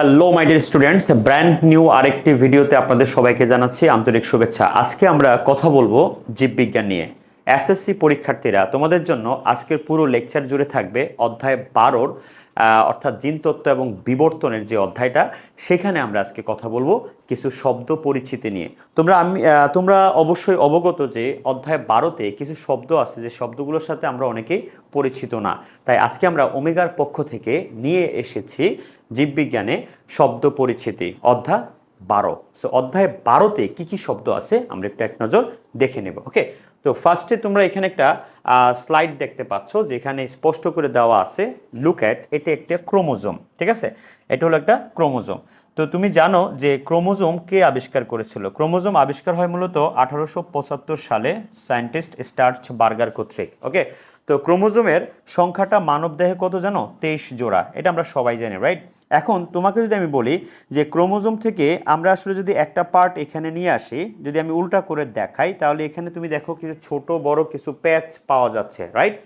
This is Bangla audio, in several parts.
Hello my dear students brand new আরেকটি ভিডিওতে আপনাদের সবাইকে জানাচ্ছি আন্তরিক শুভেচ্ছা। আজকে আমরা কথা বলব জীববিজ্ঞান নিয়ে। এসএসসি পরীক্ষার্থীরা, তোমাদের জন্য আজকের পুরো লেকচার জুড়ে থাকবে অধ্যায় বারোর অর্থাৎ জিনতত্ত্ব এবং বিবর্তনের যে অধ্যায়টা, সেখানে আমরা আজকে কথা বলব কিছু শব্দ পরিচিতি নিয়ে। তোমরা আমি তোমরা অবশ্যই অবগত যে অধ্যায় বারোতে কিছু শব্দ আছে, যে শব্দগুলোর সাথে আমরা অনেকেই পরিচিত না। তাই আজকে আমরা ওমেগার পক্ষ থেকে নিয়ে এসেছি জীববিজ্ঞানে শব্দ পরিচিতি অধ্যায় বারো। সো অধ্যায় বারোতে কি কি শব্দ আছে? আমরা একটু এক নজর দেখে নেব ওকে তো ফার্স্টে তোমরা এখানে একটা স্লাইড দেখতে পাচ্ছ, যেখানে স্পষ্ট করে দেওয়া আছে লুক অ্যাট এটা একটা ক্রোমোজোম, ঠিক আছে? এটা হলো একটা ক্রোমোজোম। তো তুমি জানো যে ক্রোমোজোম কে আবিষ্কার করেছিল? ক্রোমোজোম আবিষ্কার হয় মূলত আঠারোশো পঁচাত্তর সালে সায়েন্টিস্ট স্টার্চ বার্গার কর্তৃক ওকে তো ক্রোমোজোমের সংখ্যাটা মানবদেহে কত জানো? তেইশ জোড়া, এটা আমরা সবাই জানি রাইট এখন তোমাকে যদি আমি বলি যে ক্রোমোজোম থেকে আমরা আসলে যদি একটা পার্ট এখানে নিয়ে আসি, যদি আমি উল্টা করে দেখাই, তাহলে এখানে তুমি দেখো কিছু ছোট বড় কিছু প্যাচ পাওয়া যাচ্ছে রাইট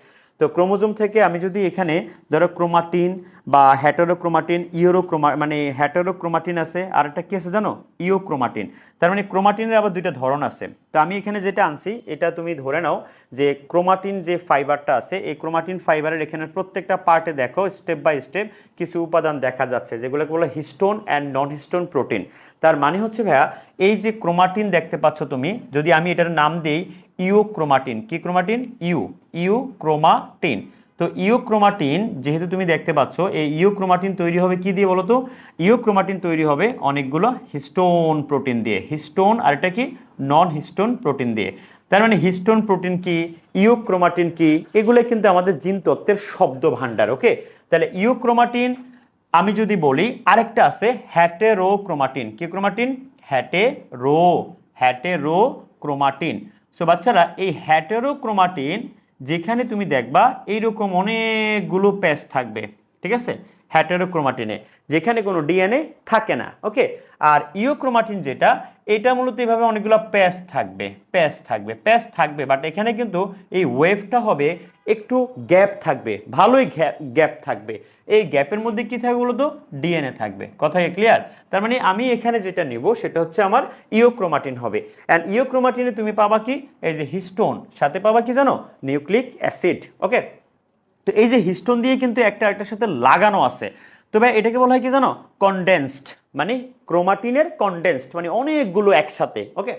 তো ক্রোমোজোম থেকে আমি যদি এখানে ধরো ক্রোমাটিন বা হ্যাটারোক্রোমাটিন ইউরোক্রোমা মানে হ্যাটারোক্রোমাটিন আছে, আর একটা কি আছে জানো? ইওক্রোমাটিন তার মানে ক্রোমাটিনের আবার দুইটা ধরন আছে। তো আমি এখানে যেটা আনছি, এটা তুমি ধরে নাও যে ক্রোমাটিন যে ফাইবারটা আছে, এই ক্রোমাটিন ফাইবারের এখানে প্রত্যেকটা পার্টে দেখো, স্টেপ বাই স্টেপ কিছু উপাদান দেখা যাচ্ছে, যেগুলোকে বলে histone and non histone protein তার মানে হচ্ছে ভাইয়া, এই যে ক্রোমাটিন দেখতে পাচ্ছ তুমি, যদি আমি এটার নাম দিই ইউক্রোমাটিন। কি ক্রোমাটিন? ইউ। ইউ ক্রোমাটিন তো ইউক্রোমাটিন, যেহেতু তুমি দেখতে পাচ্ছ, এই ইউক্রোমাটিন তৈরি হবে কি দিয়ে বলো তো ইওক্রোমাটিন তৈরি হবে অনেকগুলো হিস্টোন প্রোটিন দিয়ে। হিস্টোন আর এটা কি? নন হিস্টোন প্রোটিন দিয়ে। তার মানে হিস্টোন প্রোটিন কি? ইউক্রোমাটিন কি? এগুলো কিন্তু আমাদের জিন তত্ত্বের শব্দ ভাণ্ডার ওকে? তাহলে ইউক্রোমাটিন, আমি যদি বলি, আরেকটা আছে হ্যাটেরো ক্রোমাটিন কি chromatin? Hetero. Hetero chromatin so বাচ্চারা এই হ্যাটেরোক্রোমাটিন যেখানে তুমি দেখবা এইরকম অনেকগুলো প্যাচ থাকবে ঠিক আছে? হ্যাটেরোক্রোমাটিনে, যেখানে কোনো ডিএনএ থাকে না, ওকে? আর ইওক্রোমাটিন যেটা, এটা মূলত এভাবে অনেকগুলো প্যাচ থাকবে প্যাচ থাকবে প্যাচ থাকবে বাট এখানে কিন্তু এই ওয়েভটা হবে একটু গ্যাপ থাকবে, ভালোই গ্যাপ থাকবে। এই গ্যাপের মধ্যে কি থাকবে বলতো? ডিএনএ থাকবে। কথা ক্লিয়ার তার মানে আমি এখানে যেটা নিব, সেটা হচ্ছে আমার ইওক্রোমাটিন হবে। অ্যান্ড ইওক্রোমাটিনে তুমি পাবা কি? এই যে হিস্টোন সাথে পাবা কি জানো? Nucleic acid okay? তো এই যে হিস্টোন দিয়ে কিন্তু একটা একটার সাথে লাগানো আছে। তো ভাই, এটাকে বলা হয় কি জানো? কনডেন্সড মানে ক্রোমাটিনের কনডেন্সড মানে অনেকগুলো একসাথে ওকে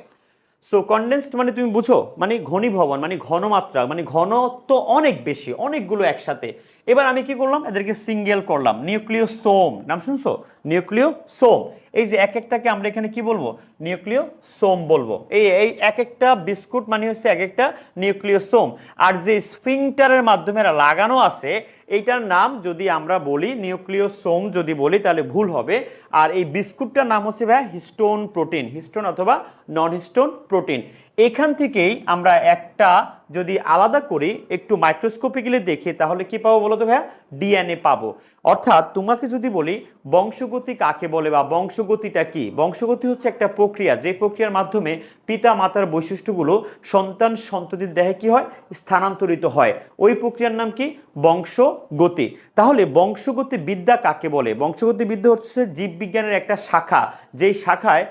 সো কনডেন্সড মানে তুমি বুঝো? মানে ঘনীভবন মানে ঘনমাত্রা মানে ঘনত্ব অনেক বেশি, অনেকগুলো একসাথে। এবার আমি কি করলাম? এদেরকে সিঙ্গেল করলাম। নিউক্লিয় সোম নাম শুনছো? নিউক্লিয় সোম এই যে এক একটাকে আমরা এখানে কি বলব? নিউক্লিয় সোম বলব। এই এই এক একটা বিস্কুট মানে হচ্ছে এক একটা নিউক্লিয় সোম আর যে স্ফিংটারের মাধ্যমে লাগানো আছে, এইটার নাম যদি আমরা বলি নিউক্লিয় সোম যদি বলি, তাহলে ভুল হবে। আর এই বিস্কুটটার নাম হচ্ছে ভাই হিস্টোন প্রোটিন। হিস্টোন অথবা নন হিস্টোন প্রোটিন। এখান থেকেই আমরা একটা যদি আলাদা করি, একটু মাইক্রোস্কোপিক্যালি দেখি, তাহলে কি পাবো বলো তো ভাইয়া ডিএনএ পাবো। অর্থাৎ তোমাকে যদি বলি, বংশগতি কাকে বলে বা বংশগতিটা কি? বংশগতি হচ্ছে একটা প্রক্রিয়া, যে প্রক্রিয়ার মাধ্যমে পিতা মাতার বৈশিষ্ট্যগুলো সন্তান সন্ততির দেহে কি হয়? স্থানান্তরিত হয়। ওই প্রক্রিয়ার নাম কি? বংশগতি। তাহলে বংশগতি বিদ্যা কাকে বলে? বংশগতি বিদ্যা হচ্ছে জীববিজ্ঞানের একটা শাখা। যেই শাখায়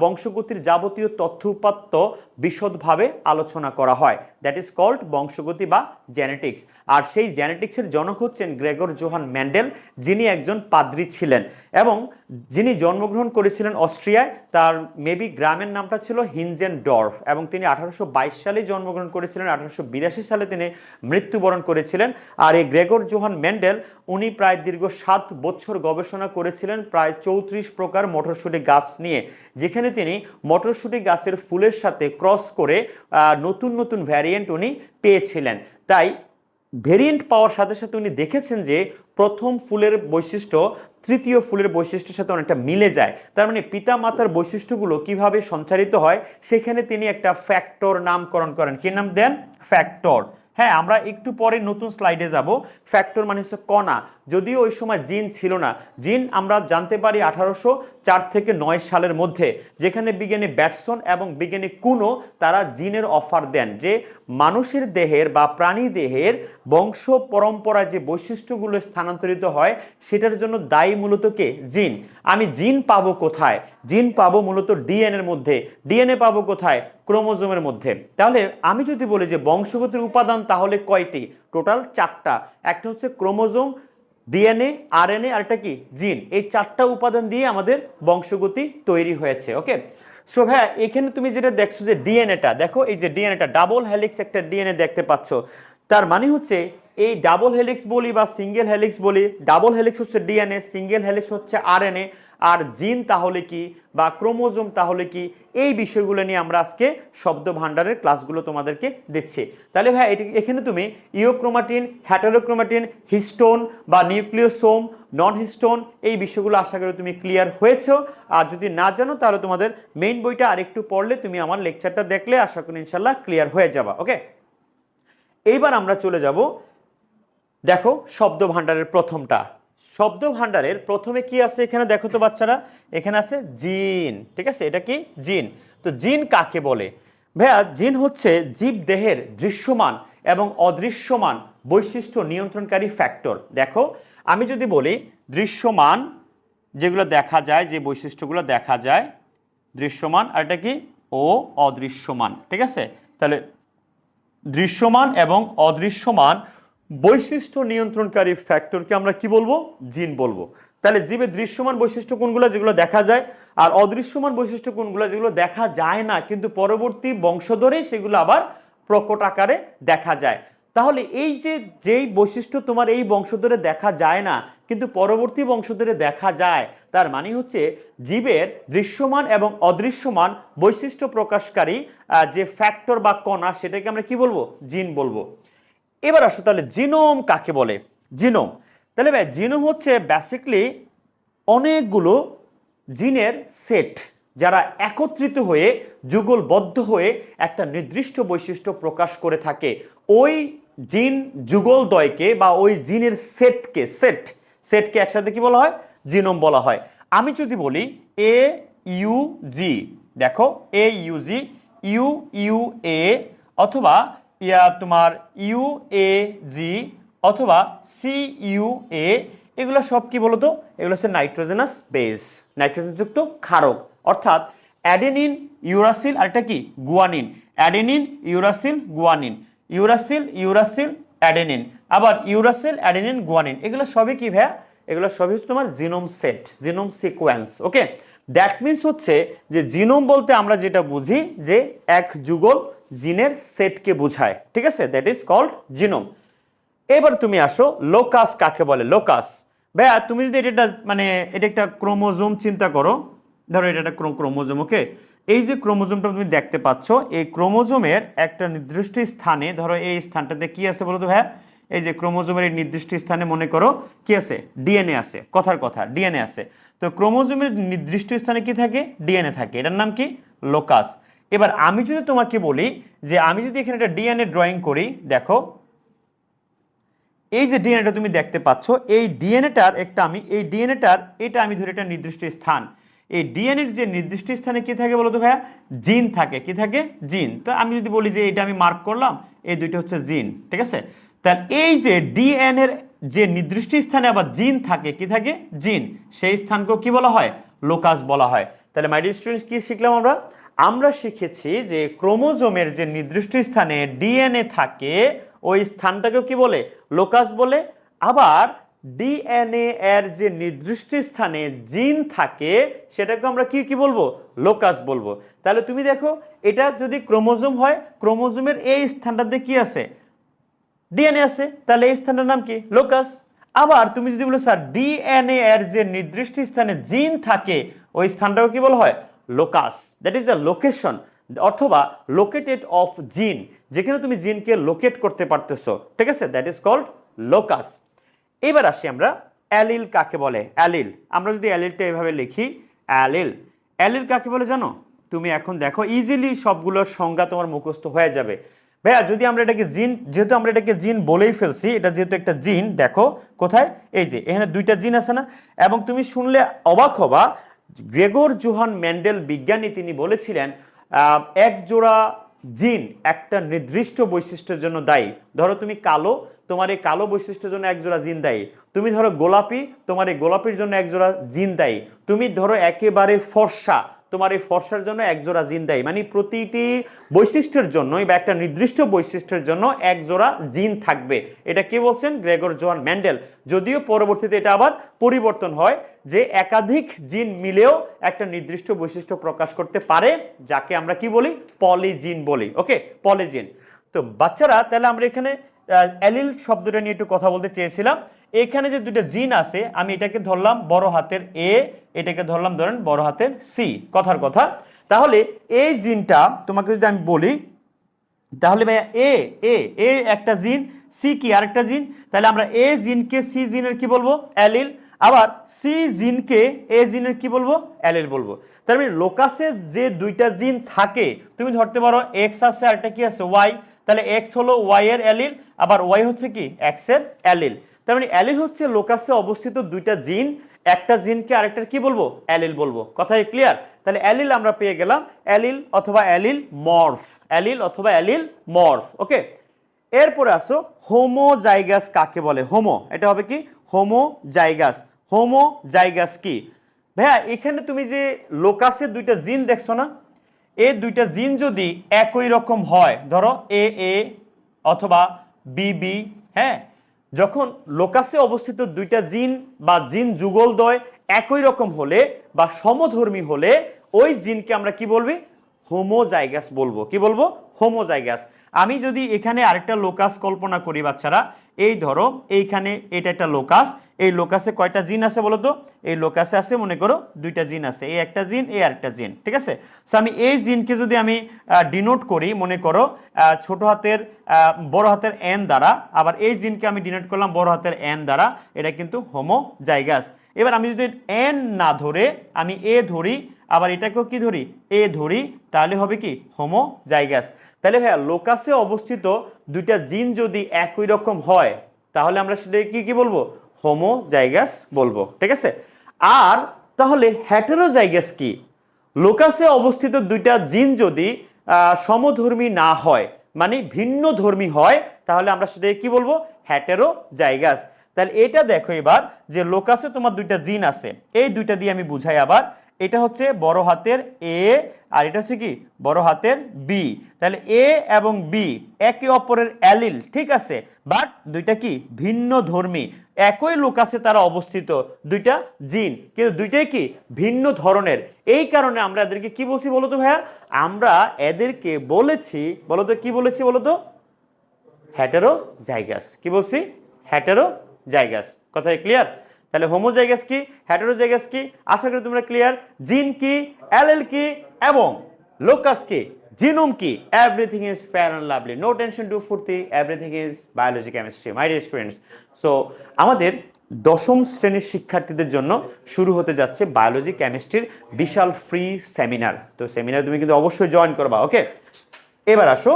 বংশগতির যাবতীয় তথ্য উপাত্ত বিশদভাবে আলোচনা করা হয়। দ্যাট ইজ কল্ড বংশগতি বা জেনেটিক্স আর সেই জেনেটিক্সের জনক হচ্ছেন গ্রেগর জোহান ম্যান্ডেল, যিনি একজন পাদ্রী ছিলেন। এবং যিনি জন্মগ্রহণ করেছিলেন অস্ট্রিয়ায়, তার মেবি গ্রামের নামটা ছিল হিনজেন ডর্ফ এবং তিনি আঠারোশো বাইশ সালে জন্মগ্রহণ করেছিলেন, আঠারোশো বিরাশি সালে তিনি মৃত্যুবরণ করেছিলেন। আর এই গ্রেগর জোহান ম্যান্ডেল, উনি প্রায় দীর্ঘ সাত বছর গবেষণা করেছিলেন, প্রায় চৌত্রিশ প্রকার মটরশুঁটি গাছ নিয়ে, যেখানে তিনি মটরশুঁটি গাছের ফুলের সাথে ক্রস করে নতুন নতুন নতুন ভ্যারিয়েন্ট উনি পেয়েছিলেন। তাই ভেরিয়েন্ট পাওয়ার সাথে সাথে উনি দেখেছেন যে প্রথম ফুলের বৈশিষ্ট্য তৃতীয় ফুলের বৈশিষ্ট্যের সাথে অনেকটা মিলে যায়। তার মানে পিতা মাতার বৈশিষ্ট্যগুলো কীভাবে সঞ্চারিত হয়, সেখানে তিনি একটা ফ্যাক্টর নামকরণ করেন। কি নাম দেন? ফ্যাক্টর হ্যাঁ আমরা একটু পরে নতুন স্লাইডে যাব। ফ্যাক্টর মানে হচ্ছে কণা। যদিও ওই সময় জিন ছিল না। জিন আমরা জানতে পারি আঠারোশো চার থেকে নয় সালের মধ্যে, যেখানে বিজ্ঞানী ব্যাটসন এবং বিজ্ঞানী কুনো তারা জিনের অফার দেন যে মানুষের দেহের বা প্রাণী দেহের বংশ পরম্পরা যে বৈশিষ্ট্যগুলো স্থানান্তরিত হয়, সেটার জন্য দায়ী মূলত কে? জিন। আমি জিন পাবো কোথায়? জিন পাবো মূলত ডিএনএর মধ্যে। ডিএনএ পাবো কোথায়? ক্রোমোজোমের মধ্যে। তাহলে আমি যদি বলি যে বংশগতির উপাদান তাহলে কয়টি? টোটাল চারটা। একটা হচ্ছে ক্রোমোজোম ডিএনএ আরএনএ আর একটা কি? জিন এই চারটা উপাদান দিয়ে আমাদের বংশগতি তৈরি হয়েছে ওকে সো হ্যাঁ এখানে তুমি যেটা দেখছ যে ডিএনএটা দেখো, এই যে ডিএনএটা ডাবল হেলিক্স একটা ডিএনএ দেখতে পাচ্ছ। তার মানে হচ্ছে, এই ডাবল হেলিক্স বলি বা সিঙ্গেল হেলিক্স বলি ডাবল হেলিক্স হচ্ছে ডিএনএ সিঙ্গেল হেলিক্স হচ্ছে আর আরএনএ আর জিন তাহলে কি বা ক্রোমোজোম তাহলে কি? এই বিষয়গুলো নিয়ে আমরা আজকে শব্দ ভাণ্ডারের ক্লাসগুলো তোমাদেরকে দিচ্ছি। তাহলে ভাই এটি এখানে তুমি ইওক্রোমাটিন হ্যাটারোক্রোমাটিন, হিস্টোন বা নিউক্লিওসোম নন হিস্টোন এই বিষয়গুলো আশা করি তুমি ক্লিয়ার হয়েছো। আর যদি না জানো, তাহলে তোমাদের মেইন বইটা আরেকটু পড়লে তুমি আমার লেকচারটা দেখলে আশা করি ইনশাল্লাহ ক্লিয়ার হয়ে যাবা, ওকে? এইবার আমরা চলে যাব, দেখো শব্দ ভাণ্ডারের প্রথমটা। শব্দ ভাণ্ডারের প্রথমে কি আছে এখানে? দেখো তো বাচ্চারা, এখানে আছে জিন, ঠিক আছে? এটা কি? জিন। তো জিন কাকে বলে? ভাইয়া, জিন হচ্ছে জীব দেহের দৃশ্যমান এবং অদৃশ্যমান বৈশিষ্ট্য নিয়ন্ত্রণকারী ফ্যাক্টর দেখো, আমি যদি বলি দৃশ্যমান, যেগুলো দেখা যায়, যে বৈশিষ্ট্যগুলো দেখা যায়, দৃশ্যমান, আর এটা কি? ও অদৃশ্যমান, ঠিক আছে? তাহলে দৃশ্যমান এবং অদৃশ্যমান বৈশিষ্ট্য নিয়ন্ত্রণকারী ফ্যাক্টরকে আমরা কি বলব? জিন বলব। তাহলে জীবের দৃশ্যমান বৈশিষ্ট্য কোনগুলো যেগুলো দেখা যায় আর অদৃশ্যমান বৈশিষ্ট্য কোনগুলো যেগুলো দেখা যায় না, কিন্তু পরবর্তী বংশধরে সেগুলো আবার প্রকট আকারে দেখা যায়। তাহলে এই যে, যেই বৈশিষ্ট্য তোমার এই বংশধরে দেখা যায় না, কিন্তু পরবর্তী বংশধরে দেখা যায়, তার মানে হচ্ছে জীবের দৃশ্যমান এবং অদৃশ্যমান বৈশিষ্ট্য প্রকাশকারী যে ফ্যাক্টর বা কণা, সেটাকে আমরা কি বলব? জিন বলব। এবার আসো তাহলে জিনোম কাকে বলে? জিনোম। তাহলে ভাই, জিনোম হচ্ছে বেসিকলি অনেকগুলো জিনের সেট যারা একত্রিত হয়ে, যুগলবদ্ধ হয়ে একটা নির্দিষ্ট বৈশিষ্ট্য প্রকাশ করে থাকে। ওই জিন যুগলদ্বয়কে বা ওই জিনের সেটকে, সেট, সেটকে একসাথে কি বলা হয়? জিনোম বলা হয়। আমি যদি বলি এ ইউ জি দেখো A U G U U A অথবা ইয়া তোমার ইউ এ জি অথবা সি ইউ এ, এগুলো সব কি বলতো? এগুলো হচ্ছে নাইট্রোজেনাস বেস নাইট্রোজেনযুক্ত ক্ষারক। অর্থাৎ অ্যাডেনিন, ইউরাসিল আর কি? Guanine. Adenine, uracil, guanine. Uracil uracil, adenine. আবার ইউরাসিল, অ্যাডেনিন, গুয়ানিন। এগুলো সবই কি ভাইয়া? এগুলো সবই হচ্ছে তোমার genome set, genome sequence, okay? That means হচ্ছে যে জিনোম বলতে আমরা যেটা বুঝি যে এক যুগল জিনের সেটকে বোঝায়, ঠিক আছে? দ্যাট ইজ কল্ড জিনোম এবার তুমি আসো লোকাস কাকে বলে? লোকাস ভাইয়া, তুমি যদি এটা মানে এটা একটা ক্রোমোজোম চিন্তা করো, ধরো এটা একটা ক্রোমোজোম, ওকে? এই যে ক্রোমোজোমটা তুমি দেখতে পাচ্ছ, এই ক্রোমোজোমের একটা নির্দিষ্ট স্থানে, ধরো এই স্থানটাতে কি আছে বলো তো ভাইয়া? এই যে ক্রোমোজোমের এই নির্দিষ্ট স্থানে মনে করো, কি আছে? ডিএনএ আছে, কথার কথা, ডিএনএ আছে। তো ক্রোমোজোমের নির্দিষ্ট স্থানে কি থাকে? ডিএনএ থাকে। এটার নাম কি? লোকাস এবার আমি যদি তোমাকে বলি যে আমি যদি এখানে একটা ডিএনএ ড্রয়িং করি, দেখো, এই যে ডিএনএটা তুমি দেখতে পাচ্ছ, এই ডিএনএটার একটা আমি, এই ডিএনএটার এটা আমি ধরে একটা নির্দিষ্ট স্থান। এই ডিএনএর যে নির্দিষ্ট স্থানে কি থাকে বলতো ভাইয়া? জিন থাকে। কি থাকে? জিন। তো আমি যদি বলি যে এটা আমি মার্ক করলাম, এই দুইটা হচ্ছে জিন, ঠিক আছে? তার এই যে ডিএনএর যে নির্দিষ্ট স্থানে আবার জিন থাকে, কি থাকে? জিন। সেই স্থানকেও কি বলা হয়? লোকাস বলা হয়। তাহলে মাই ডিয়ার স্টুডেন্টস কি শিখলাম আমরা? আমরা শিখেছি যে ক্রোমোজোমের যে নির্দিষ্ট স্থানে ডিএনএ থাকে, ওই স্থানটাকেও কি বলে? লোকাস বলে। আবার ডিএনএ এর যে নির্দিষ্ট স্থানে জিন থাকে, সেটাকে আমরা কি কি বলব? লোকাস বলব। তাহলে তুমি দেখো, এটা যদি ক্রোমোজোম হয়, ক্রোমোজোমের এই স্থানটাতে কি আছে? ডিএনএ আছে। তাহলে এই স্থানটার নাম কি? লোকাস। আবার তুমি যদি বলো, স্যার, ডিএনএ এর যে নির্দিষ্ট স্থানে জিন থাকে, ওই স্থানটাকে কি বলা হয়? Locus that is the location অথবা লোকেটেড অফ জিন যেখানে তুমি জিনকে লোকেট করতে পারতেছো, ঠিক আছে? দ্যাট ইজ কল্ড লোকাস এবার আসি আমরা, অ্যালিল কাকে বলে? অ্যালিল। আমরা যদি অ্যালিলটা এভাবে লিখি, অ্যালিল। অ্যালিল কাকে বলে জানো? তুমি এখন দেখো ইজিলি সবগুলোর সংজ্ঞা তোমার মুখস্থ হয়ে যাবে। ভাইয়া, যদি আমরা এটাকে জিন যেহেতু আমরা এটাকে জিন বলেই ফেলছি, এটা যেহেতু একটা জিন দেখো কোথায়? এই যে, এখানে দুইটা জিন আছে না? এবং তুমি শুনলে অবাক হবা গ্রেগর জোহান ম্যান্ডেল বিজ্ঞানী তিনি বলেছিলেন এক জোড়া জিন একটা নির্দিষ্ট বৈশিষ্ট্যের জন্য দায়ী। ধরো তুমি কালো, তোমার এই কালো বৈশিষ্ট্যের জন্য এক জোড়া জিন দায়ী। তুমি ধরো গোলাপি, তোমার এই গোলাপির জন্য এক জোড়া জিন দায়ী। তুমি ধরো একেবারে ফর্সা, তোমার এই ফর্সার জন্য এক জোড়া জিন দেয়। মানে প্রতিটি বৈশিষ্ট্যের জন্যই বা একটা নির্দিষ্ট বৈশিষ্ট্যের জন্য এক জোড়া জিন থাকবে। এটা কে বলছেন? Gregor Johann Mendel. যদিও পরবর্তীতে এটা আবার পরিবর্তন হয় যে একাধিক জিন মিলেও একটা নির্দিষ্ট বৈশিষ্ট্য প্রকাশ করতে পারে, যাকে আমরা কি বলি? পলিজিন বলি। ওকে পলিজিন। তো বাচ্চারা, তাহলে আমরা এখানে অ্যালিল শব্দটা নিয়ে একটু কথা বলতে চেয়েছিলাম। এখানে যে দুটো জিন আছে, আমি এটাকে ধরলাম বড় হাতের এ, এটাকে ধরলাম ধরেন বড় হাতের সি। কথার কথা। তাহলে এই জিনটা, তোমাকে যদি আমি বলি, তাহলে ভাইয়া এ এ এ একটা জিন, সি কি আরেকটা জিন? তাহলে আমরা এ জিনকে সি জিনের কি বলব? অ্যালিল। আবার সি জিনকে এ জিনের কি বলব? অ্যালিল বলব। তার মানে লোকাসে যে দুইটা জিন থাকে, তুমি ধরতে পারো এক্স আছে, আরেকটা কি আছে? ওয়াই তাহলে এক্স হলো ওয়াই এর অ্যালিল, আবার ওয়াই হচ্ছে কি? এক্সের অ্যালিল। তার মানে অ্যালিল হচ্ছে লোকাসে অবস্থিত দুইটা জিন একটা জিনকে আরেকটার কি বলব? অ্যালিল বলব। কথাই ক্লিয়ার তাহলে অ্যালিল আমরা পেয়ে গেলাম অ্যালিল অথবা অ্যালিল মর্ফ। অ্যালিল অথবা অ্যালিল মর্ফ, ওকে? এরপরে আসো হোমো জাইগাস কাকে বলে? হোমো, এটা হবে কি? হোমো জাইগাস হোমো জাইগাস কি ভাইয়া, এখানে তুমি যে লোকাসের দুইটা জিন দেখছ না এই দুইটা জিন যদি একই রকম হয়, ধরো এ এ অথবা বি বি হ্যাঁ যখন লোকাসে অবস্থিত দুইটা জিন বা জিন যুগলদ্বয় একই রকম হলে বা সমধর্মী হলে, ওই জিনকে আমরা কি বলবি? হোমো হোমোজাইগাস বলব। কি বলব? হোমোজাইগাস। আমি যদি এখানে আরেকটা লোকাস কল্পনা করি বাচ্চারা, এই ধরো এইখানে এটা একটা লোকাস, এই লোকাসে কয়টা জিন আছে বলো তো? এই লোকাসে আছে মনে করো দুইটা জিন আছে, এই একটা জিন, এই আরেকটা জিন, ঠিক আছে? সো আমি এই জিনকে যদি আমি ডিনোট করি, মনে করো ছোট হাতের বড় হাতের এন দ্বারা, আবার এই জিনকে আমি ডিনোট করলাম বড় হাতের এন দ্বারা, এটা কিন্তু হোমো জাইগাস এবার আমি যদি এন না ধরে, আমি এ ধরি, আবার এটাকেও কি ধরি? এ ধরি, তাহলে হবে কি? হোমো জাইগাস তাহলে ভাইয়া লোকাসে অবস্থিত দুইটা জিন যদি একই রকম হয়, তাহলে আমরা সেটাকে কি কি বলব? হোমো জাইগাস বলব, ঠিক আছে? আর তাহলে হ্যাটেরোজাইগাস কি? লোকাসে অবস্থিত দুইটা জিন যদি সমধর্মী না হয় মানে ভিন্ন ধর্মী হয়, তাহলে আমরা সেটাকে কি বলব? হ্যাটেরো জাইগাস তাহলে এটা দেখো এবার যে লোকাসে তোমার দুইটা জিন আছে, এই দুইটা দিয়ে আমি বুঝাই আবার। এটা হচ্ছে বড় হাতের এ আর এটা হচ্ছে কি? বড় হাতের বি তাহলে এ এবং বি একে অপরের অ্যালিল, ঠিক আছে? বাট দুইটা কি? ভিন্ন ধর্মী। একই লোকাসে তারা অবস্থিত, দুইটা জিন। কিন্তু দুইটাই কি? ভিন্ন ধরনের। এই কারণে আমরা এদেরকে কি বলছি বলতো ভাইয়া? আমরা এদেরকে বলেছি, বলতো কি বলেছি বলতো? হ্যাটেরো জাইগাস কি বলছি? হ্যাটেরো জাইগাস কথাই ক্লিয়ার তাহলে হোমোজাইগাস কি? হেটেরোজাইগাস কি? আশা করি তোমরা ক্লিয়ার জিন কি? অ্যালেল কি? এবং লোকাস কি? জিনোম কি? Everything is fair and lovely no tension to ফুর্তি everything is biology chemistry my dear students so আমাদের দশম শ্রেণির শিক্ষার্থীদের জন্য শুরু হতে যাচ্ছে বায়োলজি কেমিস্ট্রির বিশাল ফ্রি সেমিনার তো সেমিনার তুমি কিন্তু অবশ্যই জয়েন করবা ওকে এবার আসো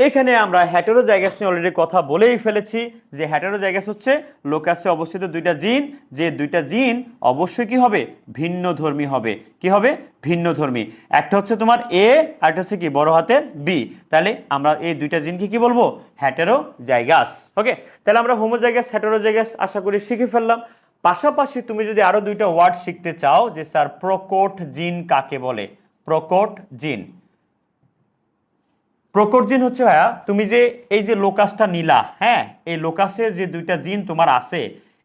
এখানে আমরা হ্যাটেরো জায়গাস নিয়ে অলরেডি কথা বলেই ফেলেছি যে হ্যাটেরো জায়গাস হচ্ছে লোকাসে অবস্থিত দুইটা জিন, যে দুইটা জিন অবশ্যই কি হবে? ভিন্ন ধর্মী হবে। কি হবে? ভিন্ন ধর্মী। একটা হচ্ছে তোমার এ আর একটা হচ্ছে কি? বড় হাতের বি তাহলে আমরা এই দুইটা জিনকে কি বলব? হ্যাটেরো জায়গাস ওকে তাহলে আমরা হোমো জায়গাস হ্যাটেরো জায়গাস আশা করি শিখে ফেললাম। পাশাপাশি তুমি যদি আরও দুইটা ওয়ার্ড শিখতে চাও যে স্যার প্রকোট জিন কাকে বলে? প্রকোট জিন। প্রকট জিন হচ্ছে, ভাইয়া, তুমি যে এই যে লোকাসটা নিলা হ্যাঁ এই লোকাসের যে দুইটা জিন তোমার আছে,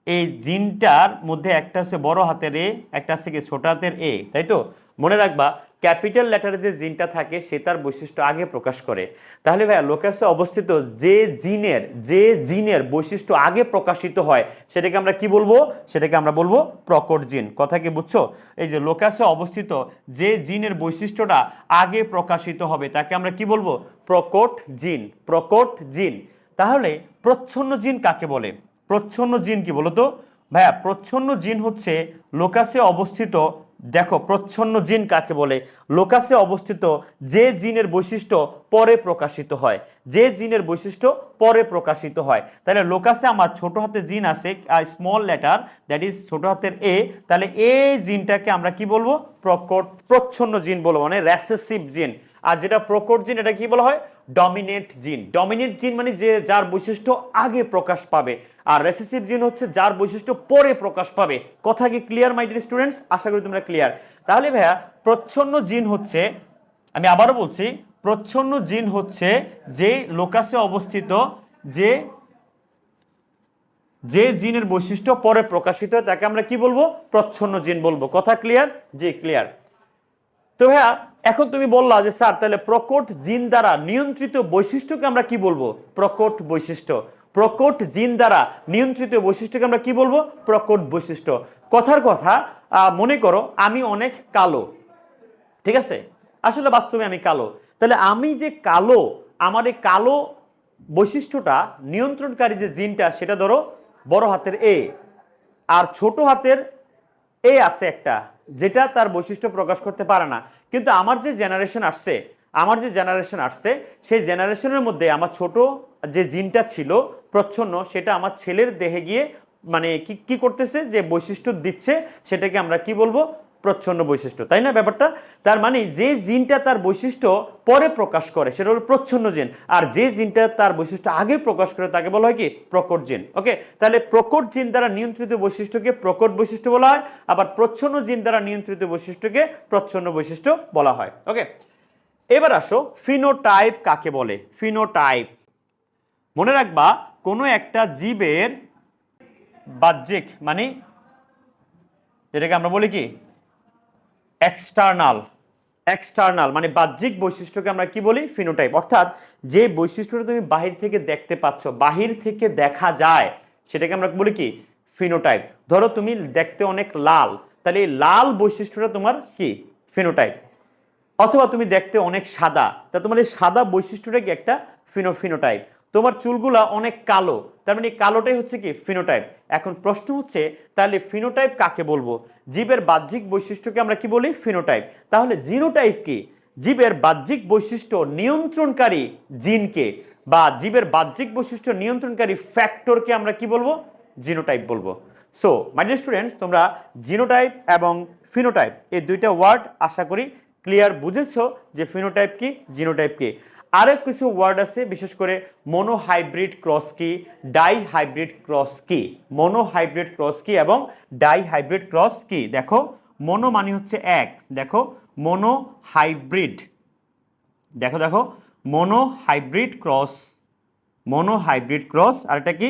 এই জিনটার মধ্যে একটা হচ্ছে বড় হাতের এ, একটা হচ্ছে কি ছোট হাতের এ, তাই তো? মনে রাখবা ক্যাপিটাল লেটারে যে জিনটা থাকে, সে তার বৈশিষ্ট্য আগে প্রকাশ করে। তাহলে ভাইয়া, লোকাসে অবস্থিত যে জিনের যে জিনের বৈশিষ্ট্য আগে প্রকাশিত হয়, সেটাকে আমরা কি বলব? সেটাকে আমরা বলব প্রকট জিন। কথা কি বুঝছ? এই যে লোকাসে অবস্থিত যে জিনের বৈশিষ্ট্যটা আগে প্রকাশিত হবে, তাকে আমরা কি বলব? প্রকট জিন। প্রকট জিন। তাহলে প্রচ্ছন্ন জিন কাকে বলে? প্রচ্ছন্ন জিন কি বলতো? ভাইয়া, প্রচ্ছন্ন জিন হচ্ছে লোকাসে অবস্থিত দেখো, প্রচ্ছন্ন জিন কাকে বলে? লোকাসে অবস্থিত যে জিনের বৈশিষ্ট্য পরে প্রকাশিত হয়। যে জিনের বৈশিষ্ট্য পরে প্রকাশিত হয়। তাহলে লোকাসে আমার ছোট হাতে জিন আছে স্মল লেটার দ্যাট ইজ ছোট হাতের এ তাহলে এই জিনটাকে আমরা কি বলব? প্রকট, প্রচ্ছন্ন জিন বলব মানে রেসেসিভ জিন। আর যেটা প্রকট জিন, এটা কি বলা হয়? ডমিনেট জিন ডমিনেট জিন মানে যে যার বৈশিষ্ট্য আগে প্রকাশ পাবে, আর রেসেসিভ জিন হচ্ছে যার বৈশিষ্ট্য পরে প্রকাশ পাবে। কথা কি ক্লিয়ার মাই ডিয়ার স্টুডেন্টস আশা করি তোমরা ক্লিয়ার তাহলে ভাইয়া, প্রচ্ছন্ন জিন হচ্ছে, আমি আবারও বলছি, প্রচ্ছন্ন জিন হচ্ছে যে লোকাসে অবস্থিত, যে যে জিনের বৈশিষ্ট্য পরে প্রকাশিত, তাকে আমরা কি বলব? প্রচ্ছন্ন জিন বলব। কথা ক্লিয়ার জি ক্লিয়ার তো ভাইয়া, এখন তুমি বললা যে, স্যার, তাহলে প্রকট জিন দ্বারা নিয়ন্ত্রিত বৈশিষ্ট্যকে আমরা কি বলব? প্রকট বৈশিষ্ট্য। প্রকট জিন দ্বারা নিয়ন্ত্রিত বৈশিষ্ট্যকে আমরা কি বলব? প্রকট বৈশিষ্ট্য। কথার কথা মনে করো আমি অনেক কালো। ঠিক আছে? আসলে বাস্তবে আমি কালো। তাহলে আমি যে কালো, আমার এই কালো বৈশিষ্ট্যটা, নিয়ন্ত্রণকারী যে জিনটা, সেটা ধরো বড় হাতের এ আর ছোট হাতের এ আছে একটা, যেটা তার বৈশিষ্ট্য প্রকাশ করতে পারে না। কিন্তু আমার যে জেনারেশন আসছে, আমার যে জেনারেশন আসছে, সেই জেনারেশনের মধ্যে আমার ছোট যে জিনটা ছিল, প্রচ্ছন্ন, সেটা আমার ছেলের দেহে গিয়ে মানে কি কি করতেছে, যে বৈশিষ্ট্য দিচ্ছে, সেটাকে আমরা কি বলব? প্রচ্ছন্ন বৈশিষ্ট্য, তাই না ব্যাপারটা? তার মানে যে জিনটা তার বৈশিষ্ট্য পরে প্রকাশ করে, সেটা হলো প্রচ্ছন্ন জিন। আর যে জিনটা তার বৈশিষ্ট্য আগে প্রকাশ করে, তাকে বলা হয় কি? প্রকট জিন ওকে তাহলে প্রকট জিন দ্বারা নিয়ন্ত্রিত বৈশিষ্ট্যকে প্রকট বৈশিষ্ট্য বলা হয়, আবার প্রচ্ছন্ন জিন দ্বারা নিয়ন্ত্রিত বৈশিষ্ট্যকে প্রচ্ছন্ন বৈশিষ্ট্য বলা হয় ওকে এবার আসো ফিনোটাইপ কাকে বলে? ফিনোটাইপ মনে রাখবা, কোনো একটা জীবের বাহ্যিক মানে যেটাকে আমরা বলি কি? এক্সটার্নাল এক্সটার্নাল মানে বাহ্যিক বৈশিষ্ট্যকে আমরা কি বলি? ফিনোটাইপ অর্থাৎ যে বৈশিষ্ট্যটা তুমি বাহির থেকে দেখতে পাচ্ছ, বাহির থেকে দেখা যায়, সেটাকে আমরা বলি কি? ফিনোটাইপ ধরো তুমি দেখতে অনেক লাল, তাহলে লাল বৈশিষ্ট্যটা তোমার কি? ফিনোটাইপ অথবা তুমি দেখতে অনেক সাদা, তা তোমার এই সাদা বৈশিষ্ট্যটা কি একটা ফিনো ফিনোটাইপ তোমার চুলগুলা অনেক কালো। তার মানে কালোটাই হচ্ছে কি? ফিনোটাইপ এখন প্রশ্ন হচ্ছে, তাহলে ফিনোটাইপ কাকে বলব? জীবের বাহ্যিক বৈশিষ্ট্যকে আমরা কি বলি? ফিনোটাইপ তাহলে জিনোটাইপ কি? জীবের বাহ্যিক বৈশিষ্ট্য নিয়ন্ত্রণকারী জিনকে বা জীবের বাহ্যিক বৈশিষ্ট্য নিয়ন্ত্রণকারী ফ্যাক্টরকে আমরা কি বলব? জিনোটাইপ বলব। সো মাই ডিয়ার স্টুডেন্টস তোমরা জিনোটাইপ এবং ফিনোটাইপ এই দুইটা ওয়ার্ড আশা করি ক্লিয়ার বুঝেছ যে ফিনোটাইপ কি জিনোটাইপ কি। আরও কিছু ওয়ার্ড আছে, বিশেষ করে মনো হাইব্রিড ক্রস কি ডাই হাইব্রিড ক্রস কি মনো হাইব্রিড ক্রস কি এবং ডাই হাইব্রিড ক্রস কি দেখো মনো মানে হচ্ছে এক, দেখো মনো হাইব্রিড দেখো দেখো mono hybrid cross mono hybrid cross আর এটা কি?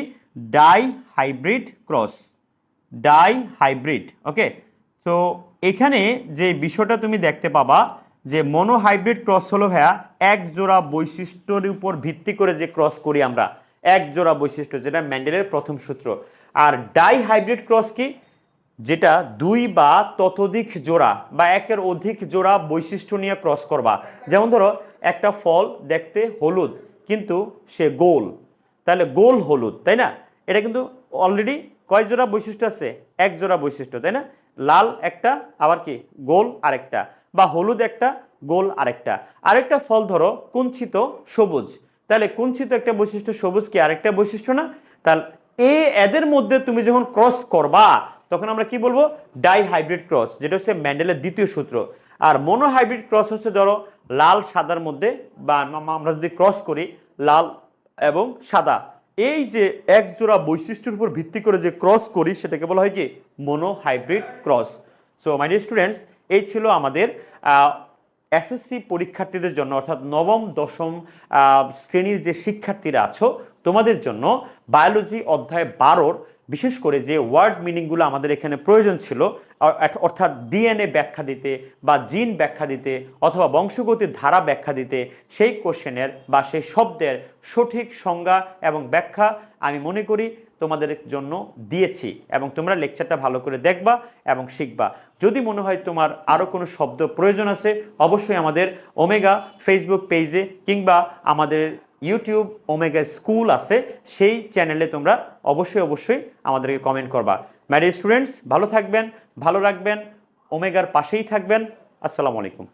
Di hybrid cross di hybrid okay তো এখানে যে বিষয়টা তুমি দেখতে পাবা যে মনো হাইব্রিড ক্রস হলো ভাইয়া এক জোড়া বৈশিষ্ট্যের উপর ভিত্তি করে যে ক্রস করি আমরা। এক জোড়া বৈশিষ্ট্য, যেটা ম্যান্ডেলের প্রথম সূত্র। আর ডাই হাইব্রিড ক্রস কি? যেটা দুই বা ততোধিক জোড়া বা একের অধিক জোড়া বৈশিষ্ট্য নিয়ে ক্রস করবা। যেমন ধরো, একটা ফল দেখতে হলুদ, কিন্তু সে গোল। তাহলে গোল হলুদ, তাই না? এটা কিন্তু অলরেডি কয় জোড়া বৈশিষ্ট্য আছে? এক জোড়া বৈশিষ্ট্য, তাই না? লাল একটা, আবার কি? গোল আরেকটা। বা হলুদ একটা, গোল আরেকটা। আরেকটা ফল ধরো, কুঞ্চিত সবুজ। তাহলে কুঞ্চিত একটা বৈশিষ্ট্য, সবুজ কি আরেকটা বৈশিষ্ট্য না? তাহলে এ এদের মধ্যে তুমি যখন ক্রস করবা, তখন আমরা কি বলব? ডাই হাইব্রিড ক্রস যেটা হচ্ছে ম্যান্ডেলের দ্বিতীয় সূত্র। আর মনো হাইব্রিড ক্রস হচ্ছে ধরো, লাল সাদার মধ্যে বা আমরা যদি ক্রস করি, লাল এবং সাদা। এই যে এক জোড়া বৈশিষ্ট্যের উপর ভিত্তি করে যে ক্রস করি, সেটাকে বলা হয় কি? Mono hybrid cross so my dear students এই ছিল আমাদের এসএসসি পরীক্ষার্থীদের জন্য, অর্থাৎ নবম, দশম শ্রেণির যে শিক্ষার্থীরা আছো, তোমাদের জন্য বায়োলজি অধ্যায় বারোর বিশেষ করে যে ওয়ার্ড মিনিংগুলো আমাদের এখানে প্রয়োজন ছিল অর্থাৎ ডিএনএ ব্যাখ্যা দিতে বা জিন ব্যাখ্যা দিতে অথবা বংশগতির ধারা ব্যাখ্যা দিতে, সেই কোশ্চেনের বা সেই শব্দের সঠিক সংজ্ঞা এবং ব্যাখ্যা আমি মনে করি তোমাদের জন্য দিয়েছি এবং তোমরা লেকচারটা ভালো করে দেখবা এবং শিখবা। যদি মনে হয় তোমার আরও কোনো শব্দ প্রয়োজন আছে, অবশ্যই আমাদের ওমেগা ফেসবুক পেজে কিংবা আমাদের ইউটিউব ওমেগা স্কুল আছে, সেই চ্যানেলে তোমরা অবশ্যই অবশ্যই আমাদেরকে কমেন্ট করবা। ম্যারি স্টুডেন্টস ভালো থাকবেন, ভালো রাখবেন, ওমেগার পাশেই থাকবেন। আসসালামু আলাইকুম।